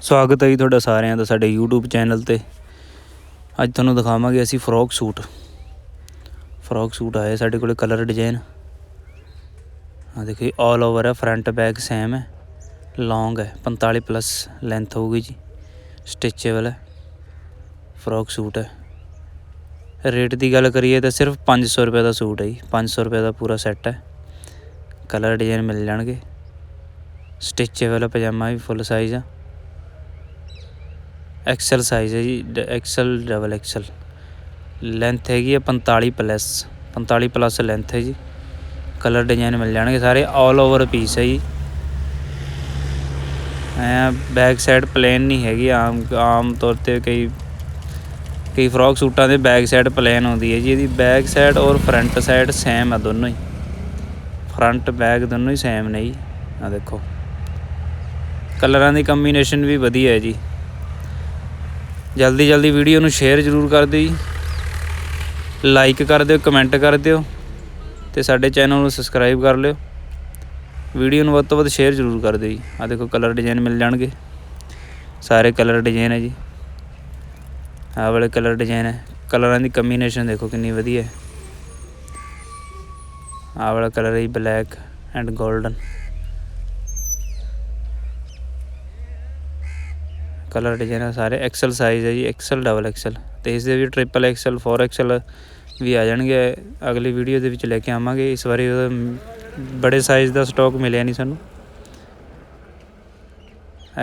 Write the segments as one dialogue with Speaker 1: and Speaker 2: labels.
Speaker 1: ਸਵਾਗਤ ਹੈ ਜੀ ਤੁਹਾਡਾ ਸਾਰਿਆਂ ਦਾ ਸਾਡੇ YouTube ਚੈਨਲ ਤੇ। ਅੱਜ ਤੁਹਾਨੂੰ ਦਿਖਾਵਾਂਗੇ ਅਸੀਂ ਫਰੋਕ ਸੂਟ। ਫਰੋਕ ਸੂਟ ਆਏ ਸਾਡੇ ਕੋਲੇ ਕਲਰ ਡਿਜ਼ਾਈਨ ਆ ਦੇਖੋ ਆਲ ਓਵਰ ਹੈ ਫਰੰਟ ਬੈਕ ਸੇਮ ਹੈ ਲੌਂਗ ਹੈ 45 ਪਲੱਸ ਲੈਂਥ ਹੋਊਗੀ ਜੀ। ਸਟਿਚੇਬਲ ਹੈ ਫਰੋਕ ਸੂਟ ਹੈ ਰੇਟ ਦੀ ਗੱਲ ਕਰੀਏ ਤਾਂ ਸਿਰਫ 500 ਰੁਪਏ ਦਾ ਸੂਟ ਹੈ ਜੀ। 500 ਰੁਪਏ ਦਾ ਪੂਰਾ ਸੈੱਟ ਹੈ ਕਲਰ ਡਿਜ਼ਾਈਨ ਮਿਲ ਜਾਣਗੇ। ਸਟਿਚੇਬਲ ਪਜਾਮਾ ਵੀ ਫੁੱਲ ਸਾਈਜ਼ ਆ। ਐਕਸਲ ਸਾਈਜ਼ ਹੈ ਜੀ ਐਕਸਲ ਡਬਲ ਐਕਸਲ ਲੈਂਥ ਹੈਗੀ ਹੈ 45 ਪਲੱਸ 45 ਪਲੱਸ ਲੈਂਥ ਹੈ ਜੀ। ਕਲਰ ਡਿਜ਼ਾਈਨ ਮਿਲ ਜਾਣਗੇ ਸਾਰੇ ਆਲ ਓਵਰ ਪੀਸ ਹੈ ਜੀ। ਐ ਬੈਕ ਸਾਈਡ ਪਲੇਨ ਨਹੀਂ ਹੈਗੀ, ਆਮ ਆਮ ਤੌਰ ਤੇ ਕਈ ਕਈ ਫਰੋਕ ਸੂਟਾਂ ਦੇ ਬੈਕ ਸਾਈਡ ਪਲੇਨ ਹੁੰਦੀ ਹੈ ਜੀ। ਇਹਦੀ ਬੈਕ ਸਾਈਡ ਔਰ ਫਰੰਟ ਸਾਈਡ ਸੇਮ ਆ ਦੋਨੋਂ ਹੀ। ਫਰੰਟ ਬੈਕ ਦੋਨੋਂ ਹੀ ਸੇਮ ਨੇ ਜੀ। ਆ ਦੇਖੋ। ਕਲਰਾਂ ਦੀ ਕੰਬੀਨੇਸ਼ਨ ਵੀ ਵਧੀਆ ਹੈ ਜੀ। ਜਲਦੀ ਜਲਦੀ ਵੀਡੀਓ ਨੂੰ ਸ਼ੇਅਰ ਜ਼ਰੂਰ ਕਰ ਦਿਓ ਜੀ। ਲਾਈਕ ਕਰ ਦਿਓ ਕਮੈਂਟ ਕਰ ਦਿਓ ਤੇ ਸਾਡੇ ਚੈਨਲ ਨੂੰ ਸਬਸਕ੍ਰਾਈਬ ਕਰ ਲਿਓ। ਵੀਡੀਓ ਨੂੰ ਵੱਧ ਤੋਂ ਵੱਧ ਸ਼ੇਅਰ ਜ਼ਰੂਰ ਕਰ ਦਿਓ ਜੀ। ਆ ਦੇਖੋ ਕਲਰ ਡਿਜ਼ਾਈਨ ਮਿਲ ਜਾਣਗੇ। ਸਾਰੇ ਕਲਰ ਡਿਜ਼ਾਈਨ ਹੈ ਜੀ। ਆਹ ਵਾਲੇ ਕਲਰ ਡਿਜ਼ਾਈਨ ਹੈ। ਕਲਰਾਂ ਦੀ ਕੰਬੀਨੇਸ਼ਨ ਦੇਖੋ ਕਿੰਨੀ ਵਧੀਆ ਹੈ। ਆਹ ਵਾਲਾ ਕਲਰ ਹੈ black and golden colour design ਸਾਰੇ ਐਕਸਲ ਸਾਈਜ਼ ਹੈ ਜੀ ਐਕਸਲ ਡਬਲ ਐਕਸਲ ਤੇ ਇਸ ਦੇ ਵੀ ਟ੍ਰਿਪਲ ਐਕਸਲ 4 ਐਕਸਲ ਵੀ ਆ ਜਾਣਗੇ। ਅਗਲੀ ਵੀਡੀਓ ਦੇ ਵਿੱਚ ਲੈ ਕੇ ਆਵਾਂਗੇ। ਇਸ ਵਾਰੀ ਉਹਦਾ ਬੜੇ ਸਾਈਜ਼ ਦਾ ਸਟਾਕ ਮਿਲਿਆ ਨਹੀਂ ਸਾਨੂੰ।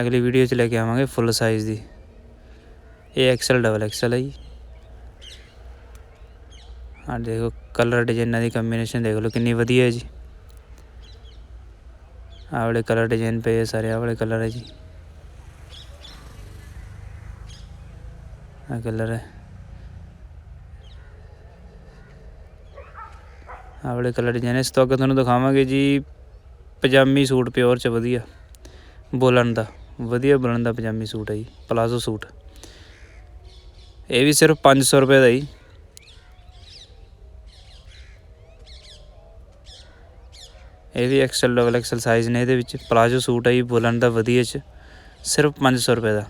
Speaker 1: ਅਗਲੀ ਵੀਡੀਓ 'ਚ ਲੈ ਕੇ ਆਵਾਂਗੇ ਫੁੱਲ ਸਾਈਜ਼ ਦੀ। ਇਹ ਐਕਸਲ ਡਬਲ ਐਕਸਲ ਹੈ ਜੀ। ਆ ਦੇਖੋ ਕਲਰ ਡਿਜ਼ਾਈਨਾਂ ਦੀ ਕੰਬੀਨੇਸ਼ਨ ਦੇਖ ਲਓ, ਕਿੰਨੀ ਵਧੀਆ ਹੈ ਜੀ। ਆਹ ਵਾਲੇ ਕਲਰ ਡਿਜ਼ਾਈਨ ਪਏ ਆ ਸਾਰੇ, ਆਹ ਵਾਲੇ ਕਲਰ ਹੈ ਜੀ। ਆ ਕਲਰ ਹੈ। ਆਹ ਵਾਲੇ ਕਲਰ ਡਿਜ਼ਾਈਨ ਇਸ ਤੋਂ ਅੱਗੇ ਤੁਹਾਨੂੰ ਦਿਖਾਵਾਂਗੇ ਜੀ, ਪਜਾਮੀ ਸੂਟ ਪਿਓਰ ਚ ਵਧੀਆ। ਬੋਲਣ ਦਾ, ਵਧੀਆ ਬੋਲਣ ਦਾ ਪਜਾਮੀ ਸੂਟ ਹੈ ਜੀ, ਪਲਾਜ਼ੋ ਸੂਟ। ਇਹ ਵੀ ਸਿਰਫ 500 ਰੁਪਏ ਦਾ ਜੀ। ਇਹ ਵੀ ਐਕਸਲ, ਡਬਲ ਐਕਸਲ ਸਾਈਜ਼ ਨੇ ਇਹਦੇ ਵਿੱਚ। ਪਲਾਜ਼ੋ ਸੂਟ ਹੈ ਜੀ ਬੋਲਣ ਦਾ, ਵਧੀਆ ਚ। ਸਿਰਫ 500 ਰੁਪਏ ਦਾ।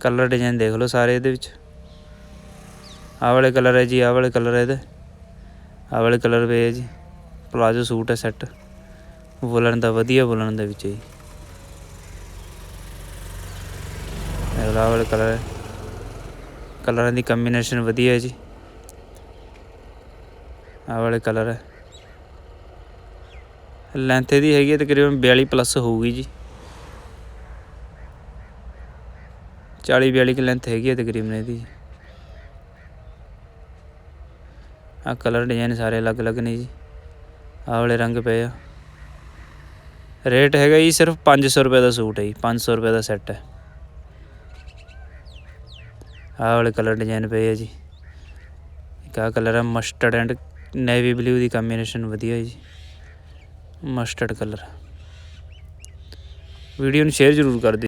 Speaker 1: ਕਲਰ ਡਿਜ਼ਾਈਨ ਦੇਖ ਲਓ ਸਾਰੇ ਇਹਦੇ ਵਿੱਚ। ਆਹ ਵਾਲੇ ਕਲਰ ਹੈ ਜੀ, ਆਹ ਵਾਲੇ ਕਲਰ ਹੈ ਇਹਦੇ। ਆਹ ਵਾਲੇ ਕਲਰ ਵੇ ਹੈ ਜੀ। ਪਲਾਜ਼ੋ ਸੂਟ ਹੈ ਸੈੱਟ। ਵੁਲਨ ਦਾ, ਵਧੀਆ ਵੁਲਨ ਦੇ ਵਿੱਚ ਜੀ। ਇਹ ਆਹ ਵਾਲੇ ਕਲਰ ਹੈ। ਕਲਰਾਂ ਦੀ ਕੰਬੀਨੇਸ਼ਨ ਵਧੀਆ ਹੈ ਜੀ। ਆਹ ਵਾਲੇ ਕਲਰ ਹੈ। ਲੈਂਥ ਇਹਦੀ ਹੈਗੀ ਹੈ ਤਕਰੀਬਨ 42 ਪਲੱਸ ਹੋਊਗੀ ਜੀ। 40 42 ਕਿ ਲੈਂਥ ਹੈਗੀ ਹੈ ਤਕਰੀਬਨ ਇਹਦੀ। ਆ ਕਲਰ ਡਿਜ਼ਾਈਨ ਸਾਰੇ ਅਲੱਗ-ਅਲੱਗ ਨੇ ਜੀ। ਆਹ ਵਾਲੇ ਰੰਗ ਪਏ ਆ। ਰੇਟ ਹੈਗਾ ਜੀ ਸਿਰਫ 500 ਰੁਪਏ ਦਾ ਸੂਟ ਹੈ ਜੀ 500 ਰੁਪਏ ਦਾ ਸੈੱਟ ਹੈ। ਆਹ ਵਾਲੇ ਕਲਰ ਡਿਜ਼ਾਈਨ ਪਏ ਆ ਜੀ। ਇੱਕ ਆਹ ਕਲਰ ਹੈ ਮਸਟਰਡ ਐਂਡ ਨੇਵੀ ਬਲੂ ਦੀ ਕੰਬੀਨੇਸ਼ਨ ਵਧੀਆ ਜੀ। ਮਸਟਰਡ ਕਲਰ ਵੀਡੀਓ ਨੂੰ ਸ਼ੇਅਰ ਜ਼ਰੂਰ ਕਰ ਦਿਓ।